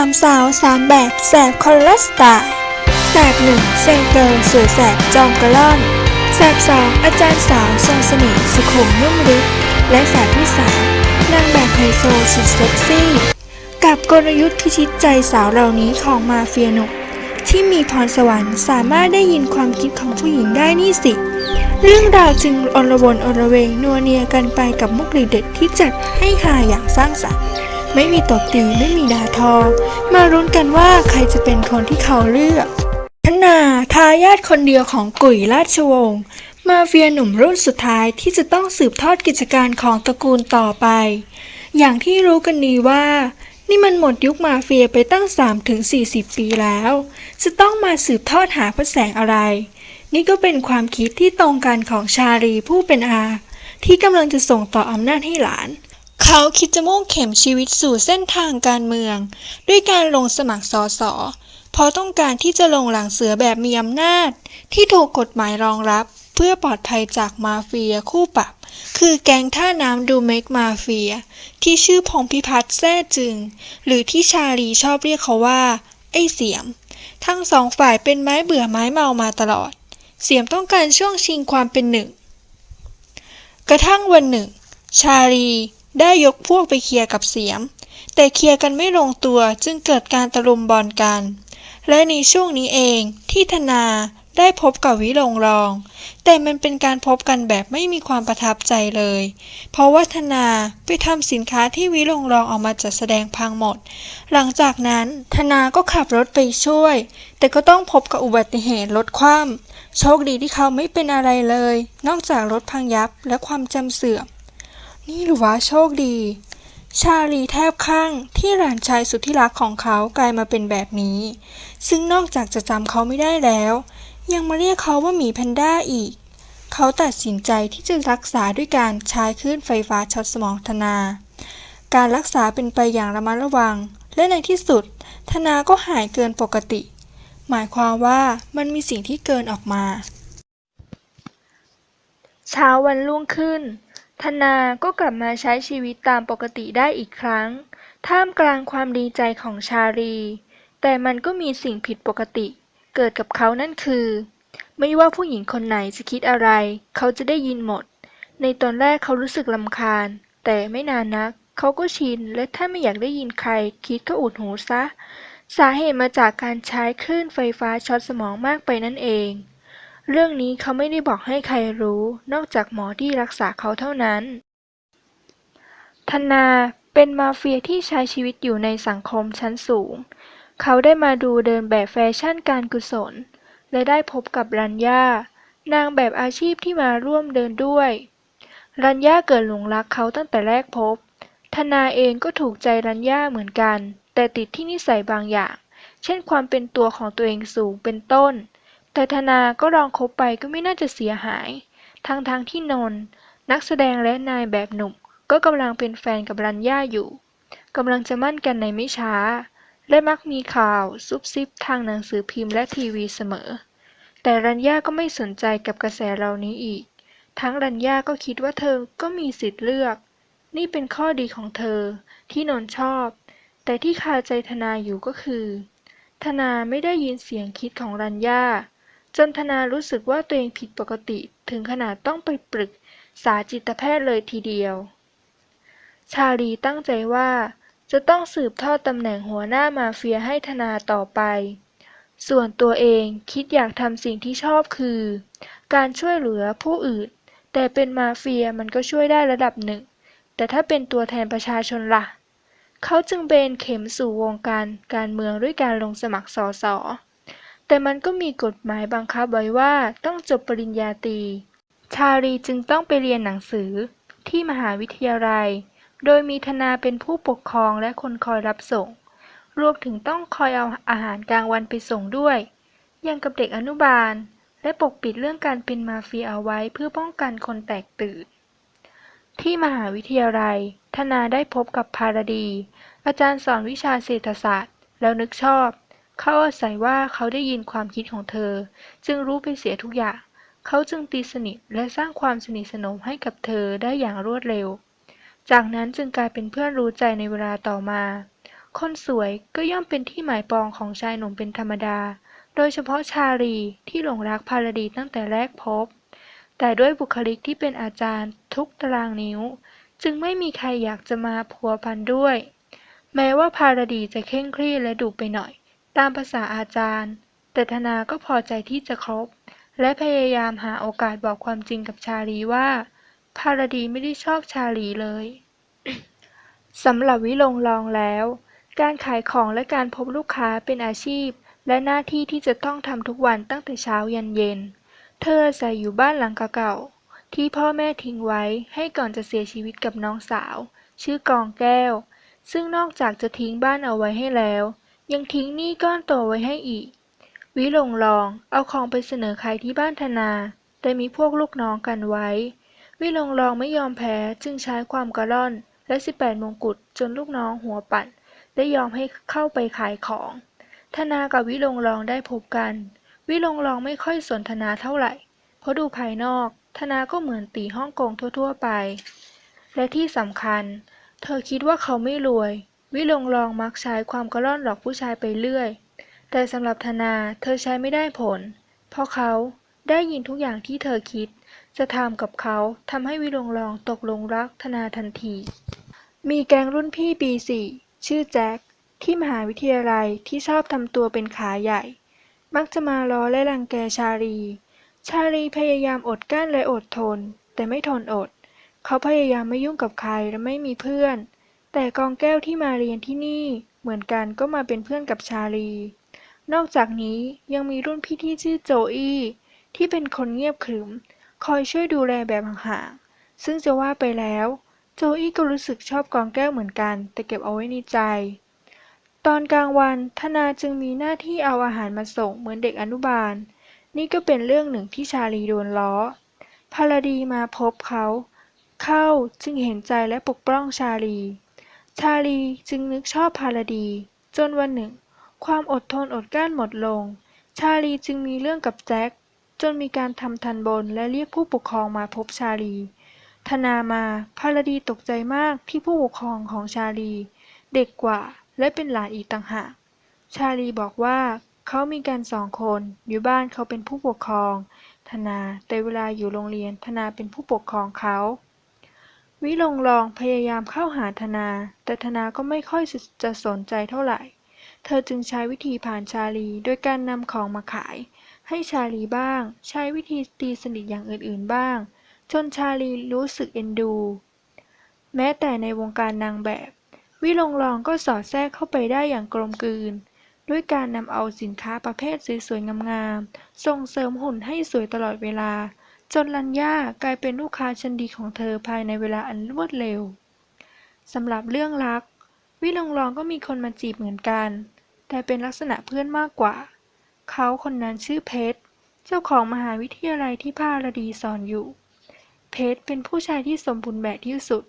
ามสาวสามแบบแสบคนลสไตล์แสบหนึ่งเซนเกิร์สวยแสบจอมกระล่อนแสบสองอาจารย์สาวทรงเสน่ห์สุขุมนุ่มลึกและแสบที่สามนางแบบไฮโซสุดเซ็กซี่ กับกลยุทธ์พิชิตใจสาวเหล่านี้ของมาเฟียหนุ่มที่มีพรสวรรค์สามารถได้ยินความคิดของผู้หญิงได้นี่สิ เรื่องราวจึงอลวนอลเวงนัวเนียกันไปกับมุกลีเด็ดที่จัดให้หาอย่างสร้างสรรค์ ไม่มีตบตีไม่มีด่าทอ มารุ้นกันว่าใครจะเป็นคนที่เขาเลือกธนาทายาทคนเดียวของกุ๋ยราชวงศ์มาเฟียหนุ่มรุ่นสุดท้ายที่จะต้องสืบทอดกิจการของตระกูลต่อไป อย่างที่รู้กันดีว่า นี่มันหมดยุคมาเฟียไปตั้ง 3-40 ปีแล้ว จะต้องมาสืบทอดหาพระแสงอะไร นี่ก็เป็นความคิดที่ตรงกันของชาลีผู้เป็นอา ที่กำลังจะส่งต่ออำนาจให้หลาน เขาคิดจะมุ่งเข็มชีวิตสู่เส้นทางการเมือง ด้วยการลงสมัครสอสอเพราะต้องการที่จะลงหลังเสือแบบมีอำนาจ ที่ถูกกฎหมายรองรับ เพื่อปลอดภัยจากมาเฟียคู่ปรับ คือแก๊งท่าน้ำดูเมกมาเฟีย ที่ชื่อพงพิพัฒน์แท้จึง หรือที่ชาลีชอบเรียกเขาว่า ไอ้เสียม ทั้งสองฝ่ายเป็นไม้เบื่อไม้เมามาตลอด เสียมต้องการช่วงชิงความเป็นหนึ่ง กระทั่งวันหนึ่ง ชาลี ได้ยกพวกไปเคลียร์กับเสียม แต่เคลียร์กันไม่ลงตัวจึงเกิดการตะลุมบอลกัน และในช่วงนี้เองที่ธนาได้พบกับวิลงรอง แต่มันเป็นการพบกันแบบไม่มีความประทับใจเลย เพราะว่าธนาไปทำสินค้าที่วิลงรองออกมาจัดแสดงพังหมด หลังจากนั้นธนาก็ขับรถไปช่วย แต่ก็ต้องพบกับอุบัติเหตุรถคว่ำโชคดีที่เขาไม่เป็นอะไรเลย นอกจากรถพังยับและความจำเสื่อม นี่หรือว่าโชคดี ชาลีแทบข้างที่หลานชายสุดที่รักของเขากลายมาเป็นแบบนี้ ซึ่งนอกจากจะจำเขาไม่ได้แล้ว ยังมาเรียกเขาว่าหมีแพนด้าอีก เขาตัดสินใจที่จะรักษาด้วยการใช้คลื่นไฟฟ้าช็อตสมองธนา การรักษาเป็นไปอย่างระมัดระวัง และในที่สุด ธนาก็หายเกินปกติ หมายความว่ามันมีสิ่งที่เกินออกมา เช้าวันรุ่งขึ้น ธนาก็กลับมาใช้ชีวิตตามปกติได้อีกครั้ง ท่ามกลางความดีใจของชาลี แต่มันก็มีสิ่งผิดปกติเกิดกับเขานั่นคือ ไม่ว่าผู้หญิงคนไหนจะคิดอะไร เขาจะได้ยินหมด ในตอนแรกเขารู้สึกลำคาญ แต่ไม่นานนัก เขาก็ชิน และถ้าไม่อยากได้ยินใคร คิดก็อุดหูซะ สาเหตุมาจากการใช้คลื่นไฟฟ้าช็อตสมองมากไปนั่นเอง เรื่องนี้เขาไม่ได้บอกให้ใครรู้ นอกจากหมอที่รักษาเขาเท่านั้น ธนาเป็นมาเฟียที่ใช้ชีวิตอยู่ในสังคมชั้นสูง เขาได้มาดูเดินแบบแฟชั่นการกุศล และได้พบกับรัญญานางแบบอาชีพที่มาร่วมเดินด้วย รัญญาเกิดหลงรักเขาตั้งแต่แรกพบ ธนาเองก็ถูกใจรัญญาเหมือนกัน แต่ติดที่นิสัยบางอย่าง เช่นความเป็นตัวของตัวเองสูงเป็นต้น แต่ธนาก็ลองคบไปก็ไม่น่าจะเสียหาย ทั้งๆทที่นนท์นักแสดงและนายแบบหนุ่ม ก็กำลังเป็นแฟนกับรัญญาอยู่กำลังจะมั่นกันในไม่ช้า และมักมีข่าวซุบซิบทางหนังสือพิมพ์และทีวีเสมอ แต่รัญญาก็ไม่สนใจกับกระแสเหล่านี้อีก ทั้งรัญญาก็คิดว่าเธอก็มีสิทธิ์เลือก นี่เป็นข้อดีของเธอที่นนท์ชอบ แต่ที่คาใจธนาอยู่ก็คือ ธนาไม่ได้ยินเสียงคิดของรัญญา จนธนารู้สึกว่าตัวเองผิดปกติถึงขนาดต้องไปปรึกษาจิตแพทย์เลยทีเดียว ชาลีตั้งใจว่า จะต้องสืบทอดตำแหน่งหัวหน้ามาเฟียให้ธนาต่อไป ส่วนตัวเองคิดอยากทำสิ่งที่ชอบคือ การช่วยเหลือผู้อื่น แต่เป็นมาเฟียมันก็ช่วยได้ระดับหนึ่ง แต่ถ้าเป็นตัวแทนประชาชนล่ะ เขาจึงเบนเข็มสู่วงการการเมืองด้วยการลงสมัครสอสอ แต่มันก็มีกฎหมายบังคับไว้ว่าต้องจบปริญญาตรี ชาลีจึงต้องไปเรียนหนังสือที่มหาวิทยาลัย โดยมีธนาเป็นผู้ปกครองและคนคอยรับส่ง รวมถึงต้องคอยเอาอาหารกลางวันไปส่งด้วย ยังกับเด็กอนุบาล และปกปิดเรื่องการเป็นมาเฟียเอาไว้เพื่อป้องกันคนแตกตื่น ที่มหาวิทยาลัย ธนาได้พบกับพารดี อาจารย์สอนวิชาเศรษฐศาสตร์ แล้วนึกชอบ เขาอาศัยว่าเขาได้ยินความคิดของเธอ จึงรู้ไปเสียทุกอย่าง เขาจึงตีสนิทและสร้างความสนิทสนมให้กับเธอได้อย่างรวดเร็ว จากนั้นจึงกลายเป็นเพื่อนรู้ใจในเวลาต่อมา คนสวยก็ย่อมเป็นที่หมายปองของชายหนุ่มเป็นธรรมดา โดยเฉพาะชาลีที่หลงรักพารดีตั้งแต่แรกพบ แต่ด้วยบุคลิกที่เป็นอาจารย์ทุกตารางนิ้ว จึงไม่มีใครอยากจะมาพัวพันด้วย แม้ว่าพารดีจะเคร่งเครียดและดุไปหน่อย ตามภาษาอาจารย์ แต่ธนาก็พอใจที่จะครบ และพยายามหาโอกาสบอกความจริงกับชาลีว่าพาราดีไม่ได้ชอบชาลีเลยสำหรับวิลงลองแล้ว การขายของและการพบลูกค้าเป็นอาชีพ และหน้าที่ที่จะต้องทำทุกวันตั้งแต่เช้ายันเย็น เธออาศัยอยู่บ้านหลังเก่าๆที่พ่อแม่ทิ้งไว้ให้ก่อนจะเสียชีวิตกับน้องสาว ชื่อกองแก้ว ซึ่งนอกจากจะทิ้งบ้านเอาไว้ให้แล้ว ยังทิ้งหนี้ก้อนโตไว้ให้อีก วิลงลองเอาของไปเสนอขายที่บ้านธนา แต่มีพวกลูกน้องกันไว้ วิลงลองไม่ยอมแพ้จึงใช้ความกระล่อน และ18มงกุฎจนลูกน้องหัวปั่นได้ยอมให้เข้าไปขายของ ธนากับวิลงลองได้พบกัน วิลงลองไม่ค่อยสนทนาเท่าไหร่ เพราะดูภายนอก ธนาก็เหมือนตีฮ่องกงทั่วๆไป และที่สำคัญ เธอคิดว่าเขาไม่รวย วิลงลองมักใช้ความกระล่อนหลอกผู้ชายไปเรื่อย แต่สำหรับธนาเธอใช้ไม่ได้ผล เพราะเขาได้ยินทุกอย่างที่เธอคิด จะทำกับเขาทำให้วิลงลองตกลงรักธนาทันที มีแก๊งรุ่นพี่ปีสี่ชื่อแจ็คที่มหาวิทยาลัยที่ชอบทำตัวเป็นขาใหญ่ มักจะมาล้อและรังแกชาลี ชาลีพยายามอดกั้นและอดทน แต่ไม่ทนอด เขาพยายามไม่ยุ่งกับใครและไม่มีเพื่อน แต่กองแก้วที่มาเรียนที่นี่เหมือนกันก็มาเป็นเพื่อนกับชาลี นอกจากนี้ยังมีรุ่นพี่ที่ชื่อโจอี้ที่เป็นคนเงียบขรึม คอยช่วยดูแลแบบห่างๆ ซึ่งจะว่าไปแล้ว โจอี้ก็รู้สึกชอบกองแก้วเหมือนกัน แต่เก็บเอาไว้ในใจ ตอนกลางวันธนาจึงมีหน้าที่เอาอาหารมาส่งเหมือนเด็กอนุบาล นี่ก็เป็นเรื่องหนึ่งที่ชาลีโดนล้อพาราดีมาพบเขา เข้าจึงเห็นใจและปกป้องชาลี ชาลีจึงนึกชอบพาราดี จนวันหนึ่ง ความอดทนอดกลั้นหมดลง ชาลีจึงมีเรื่องกับแจ็คจนมีการทำทันบนและเรียกผู้ปกครองมาพบชาลี ธนามาพาราดีตกใจมากที่ผู้ปกครองของชาลี เด็กกว่าและเป็นหลานอีกต่างหาก ชาลีบอกว่าเขามีกันสองคนอยู่บ้านเขาเป็นผู้ปกครอง ธนาแต่เวลาอยู่โรงเรียนธนาเป็นผู้ปกครองเขา วิลงลองพยายามเข้าหาธนา แต่ธนาก็ไม่ค่อยจะสนใจเท่าไหร่ เธอจึงใช้วิธีผ่านชาลีโดยการนำของมาขาย ให้ชาลีบ้าง ใช้วิธีตีสนิทอย่างอื่นๆบ้าง จนชาลีรู้สึกเอ็นดู แม้แต่ในวงการนางแบบ วิลงลองก็สอดแทรกเข้าไปได้อย่างกลมกลืน ด้วยการนำเอาสินค้าประเภทสวยๆงามๆส่งเสริมหุ่นให้สวยตลอดเวลา จนลัญญากลายเป็นลูกค้าชั้นดีของเธอภายในเวลาอันรวดเร็วสำหรับเรื่องรัก วิลงลองก็มีคนมาจีบเหมือนกัน แต่เป็นลักษณะเพื่อนมากกว่า เขาคนนั้นชื่อเพชรเจ้าของมหาวิทยาลัยที่พาราดีสอนอยู่ เพชรเป็นผู้ชายที่สมบูรณ์แบบที่สุด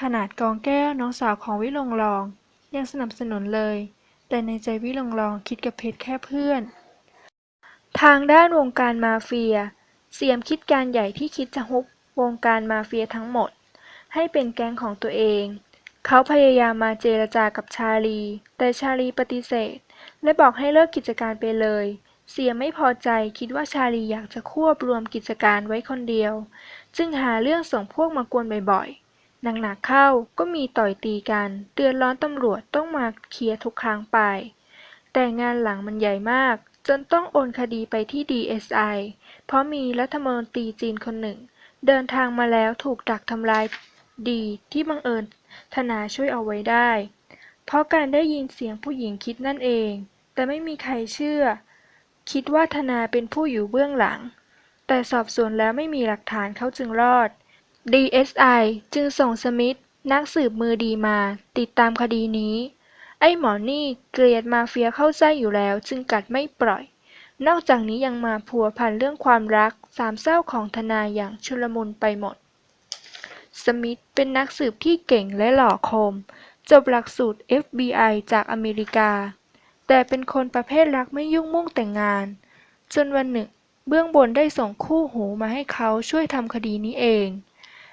ขนาดกองแก้วน้องสาวของวิลงลอง ยังสนับสนุนเลย แต่ในใจวิลงลองคิดกับเพชรแค่เพื่อน ทางด้านวงการมาเฟีย เสียมคิดการใหญ่ที่คิดจะฮุบวงการมาเฟียทั้งหมด ให้เป็นแก๊งของตัวเอง เขาพยายามมาเจรจากับชาลี แต่ชาลีปฏิเสธ และบอกให้เลิกกิจการไปเลย เสียมไม่พอใจคิดว่าชาลีอยากจะควบรวมกิจการไว้คนเดียว จึงหาเรื่องส่งพวกมากวนบ่อยๆหนักๆเข้าก็มีต่อยตีกันเดือดร้อนตำรวจต้องมาเคลียร์ทุกครั้งไป แต่งานหลังมันใหญ่มาก จนต้องโอนคดีไปที่ DSI เพราะมีรัฐมนตรีจีนคนหนึ่ง เดินทางมาแล้วถูกดักทำลาย ดีที่บังเอิญธนาช่วยเอาไว้ได้ เพราะการได้ยินเสียงผู้หญิงคิดนั่นเอง แต่ไม่มีใครเชื่อ คิดว่าธนาเป็นผู้อยู่เบื้องหลัง แต่สอบสวนแล้วไม่มีหลักฐานเขาจึงรอด DSI จึงส่งสมิธนักสืบมือดีมา ติดตามคดีนี้ ไอ้หมอนี่เกลียดมาเฟียเข้าใจอยู่แล้วจึงกัดไม่ปล่อย นอกจากนี้ยังมาพัวพันเรื่องความรักสามเศร้าของทนายอย่างชุลมุนไปหมด สมิธเป็นนักสืบที่เก่งและหล่อคม จบหลักสูตร FBI จากอเมริกา แต่เป็นคนประเภทรักไม่ยุ่งมุ่งแต่งงาน จนวันหนึ่ง เบื้องบนได้ส่งคู่หูมาให้เขาช่วยทำคดีนี้เอง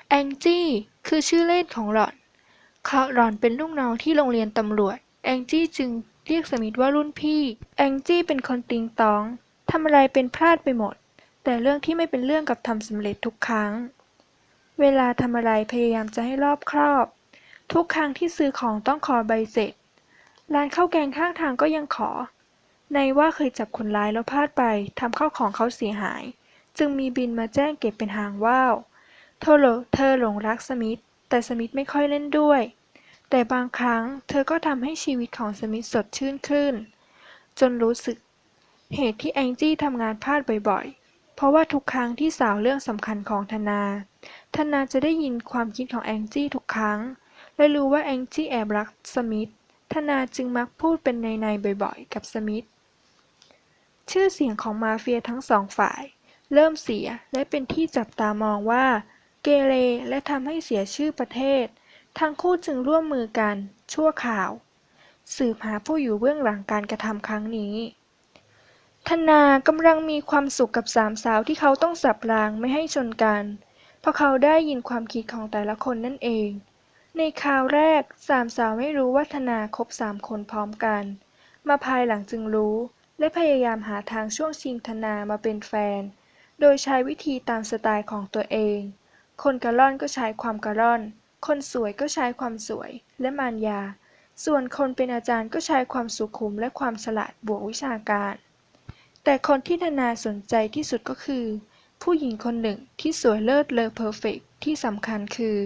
แองจี้คือชื่อเล่นของหล่อนเขาหล่อนเป็นลูกน้องที่โรงเรียนตำรวจ แองจี้จึง เรียกสมิธว่ารุ่นพี่ แองจี้เป็นคนติงตอง ทำอะไรเป็นพลาดไปหมด แต่เรื่องที่ไม่เป็นเรื่องกับทำสำเร็จทุกครั้ง เวลาทำอะไรพยายามจะให้รอบครอบ ทุกครั้งที่ซื้อของต้องขอใบเสร็จ ร้านข้าวแกงข้างทางก็ยังขอ ในว่าเคยจับคนร้ายแล้วพลาดไปทำข้าวของเขาเสียหาย จึงมีบินมาแจ้งเก็บเป็นหางว่าวเธอหลเธอหลงรักสมิธแต่สมิธไม่ค่อยเล่นด้วย แต่บางครั้งเธอก็ทำให้ชีวิตของสมิธสดชื่นขึ้น จนรู้สึก เหตุที่แองจี้ทำงานพลาดบ่อยๆ เพราะว่าทุกครั้งที่สาวเรื่องสำคัญของธนา ธนาจะได้ยินความคิดของแองจี้ทุกครั้ง และรู้ว่าแองจี้แอบรักสมิธธนาจึงมักพูดเป็นในๆบ่อยๆ กับสมิธชื่อเสียงของมาเฟียทั้งสองฝ่าย เริ่มเสียและเป็นที่จับตามองว่า เกเรและทำให้เสียชื่อประเทศ ทั้งคู่จึงร่วมมือกัน ชั่วข่าว สืบหาผู้อยู่เบื้องหลังการกระทำครั้งนี้ธนากำลังมีความสุขกับสามสาวที่เขาต้องสับรางไม่ให้ชนกัน เพราะเขาได้ยินความคิดของแต่ละคนนั่นเอง ในคราวแรกสามสาวไม่รู้ว่าธนาคบสามคนพร้อมกัน มาภายหลังจึงรู้ และพยายามหาทางช่วงชิงธนามาเป็นแฟน โดยใช้วิธีตามสไตล์ของตัวเอง คนกระล่อนก็ใช้ความกระล่อน คนสวยก็ใช้ความสวยและมารยา ส่วนคนเป็นอาจารย์ก็ใช้ความสุขุมและความฉลาดบวกวิชาการ แต่คนที่ธนาสนใจที่สุดก็คือ ผู้หญิงคนหนึ่งที่สวยเลิศเลอเพอร์เฟกที่สำคัญคือ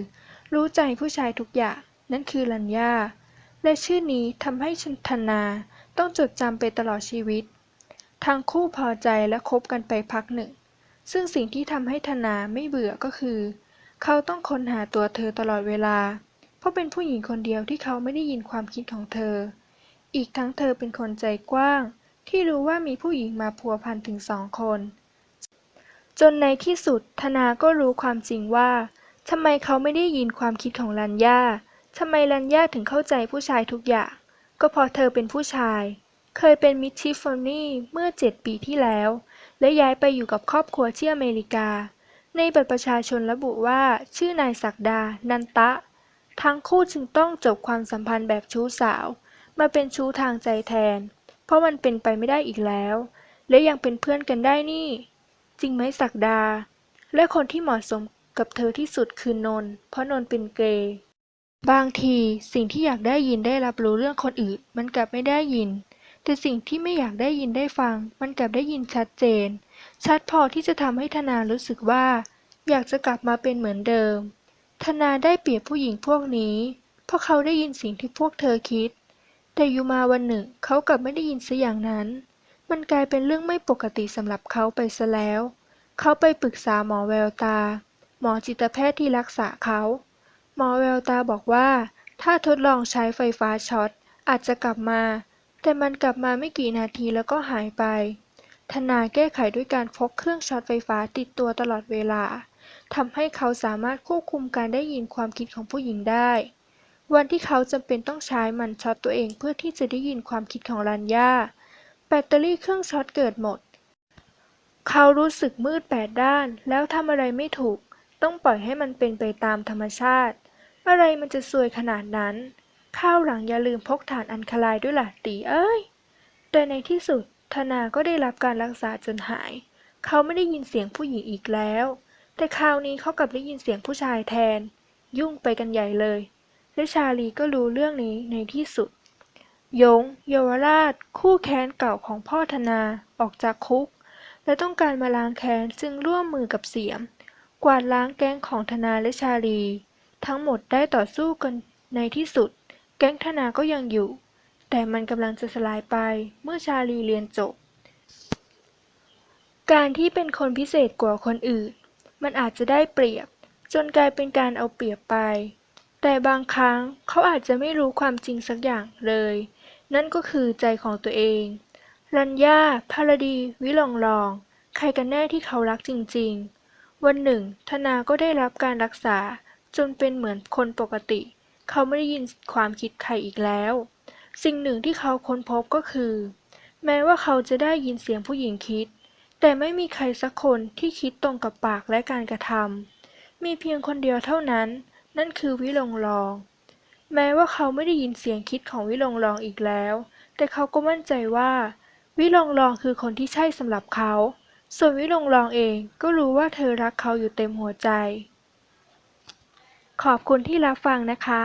รู้ใจผู้ชายทุกอย่าง นั่นคือลัญญา และชื่อนี้ทำให้ชันธนาต้องจดจำไปตลอดชีวิต ทั้งคู่พอใจและคบกันไปพักหนึ่ง ซึ่งสิ่งที่ทำให้ธนาไม่เบื่อก็คือ เขาต้องค้นหาตัวเธอตลอดเวลา เพราะเป็นผู้หญิงคนเดียวที่เขาไม่ได้ยินความคิดของเธอ อีกทั้งเธอเป็นคนใจกว้าง ที่รู้ว่ามีผู้หญิงมาพัวพันถึงสองคน จนในที่สุดธนาก็รู้ความจริงว่าทำไมเขาไม่ได้ยินความคิดของลัญญาทำไมลัญญาถึงเข้าใจผู้ชายทุกอย่าง ก็เพราะเธอเป็นผู้ชาย เคยเป็นมิสชิฟฟอนี่เมื่อเจ็ดปีที่แล้ว และย้ายไปอยู่กับครอบครัวที่อเมริกา ในบัตรประชาชนระบุว่า ชื่อนายศักดา นันตะ ทั้งคู่จึงต้องจบความสัมพันธ์แบบชู้สาว มาเป็นชู้ทางใจแทน เพราะมันเป็นไปไม่ได้อีกแล้ว และยังเป็นเพื่อนกันได้นี่ จริงไหมศักดา และคนที่เหมาะสมกับเธอที่สุดคือนนท์เพราะนนท์เป็นเกย์บางทีสิ่งที่อยากได้ยินได้รับรู้เรื่องคนอื่น มันกลับไม่ได้ยิน แต่สิ่งที่ไม่อยากได้ยินได้ฟัง มันกลับได้ยินชัดเจน ชัดพอที่จะทำให้ธนารู้สึกว่า อยากจะกลับมาเป็นเหมือนเดิม ธนาได้เปรียบผู้หญิงพวกนี้ เพราะเขาได้ยินสิ่งที่พวกเธอคิด แต่อยู่มาวันหนึ่งเขากลับไม่ได้ยินซะอย่างนั้น มันกลายเป็นเรื่องไม่ปกติสำหรับเขาไปซะแล้ว เขาไปปรึกษาหมอแววตา หมอจิตแพทย์ที่รักษาเขา หมอแววตาบอกว่า ถ้าทดลองใช้ไฟฟ้าช็อตอาจจะกลับมา แต่มันกลับมาไม่กี่นาทีแล้วก็หายไป ธนาแก้ไขด้วยการพกเครื่องช็อตไฟฟ้าติดตัวตลอดเวลาทำให้เขาสามารถควบคุมการได้ยินความคิดของผู้หญิงได้ วันที่เขาจำเป็นต้องใช้มันช็อตตัวเองเพื่อที่จะได้ยินความคิดของลัญญาแบตเตอรี่เครื่องช็อตเกิดหมด เขารู้สึกมืดแปดด้าน แล้วทำอะไรไม่ถูก ต้องปล่อยให้มันเป็นไปตามธรรมชาติ อะไรมันจะซวยขนาดนั้น ข้าวหลังอย่าลืมพกฐานอันคลายด้วยล่ะตีเอ้ย แต่ในที่สุด ธนาก็ได้รับการรักษาจนหาย เขาไม่ได้ยินเสียงผู้หญิงอีกแล้ว แต่คราวนี้เขากลับได้ยินเสียงผู้ชายแทน ยุ่งไปกันใหญ่เลย และชาลีก็รู้เรื่องนี้ในที่สุด ยง เยาวราช คู่แค้นเก่าของพ่อธนาออกจากคุก และต้องการมาล้างแค้นจึงร่วมมือกับเสียม กวาดล้างแก๊งของธนาและชาลี ทั้งหมดได้ต่อสู้กันในที่สุด แก๊งธนาก็ยังอยู่ แต่มันกำลังจะสลายไปเมื่อชาลีเรียนจบ การที่เป็นคนพิเศษกว่าคนอื่น มันอาจจะได้เปรียบ จนกลายเป็นการเอาเปรียบไป แต่บางครั้งเขาอาจจะไม่รู้ความจริงสักอย่างเลย นั่นก็คือใจของตัวเอง รัญญาพารดี วิลองลอง ใครกันแน่ที่เขารักจริง ๆ วันหนึ่ง ธนาก็ได้รับการรักษาจนเป็นเหมือนคนปกติ เขาไม่ได้ยินความคิดใครอีกแล้ว สิ่งหนึ่งที่เขาค้นพบก็คือ แม้ว่าเขาจะได้ยินเสียงผู้หญิงคิด แต่ไม่มีใครสักคนที่คิดตรงกับปากและการกระทำมีเพียงคนเดียวเท่านั้น นั่นคือวิลงลอง แม้ว่าเขาไม่ได้ยินเสียงคิดของวิลงลองอีกแล้ว แต่เขาก็มั่นใจว่า วิลงลองคือคนที่ใช่สำหรับเขา ส่วนวิลงลองเองก็รู้ว่าเธอรักเขาอยู่เต็มหัวใจ ขอบคุณที่รับฟังนะคะ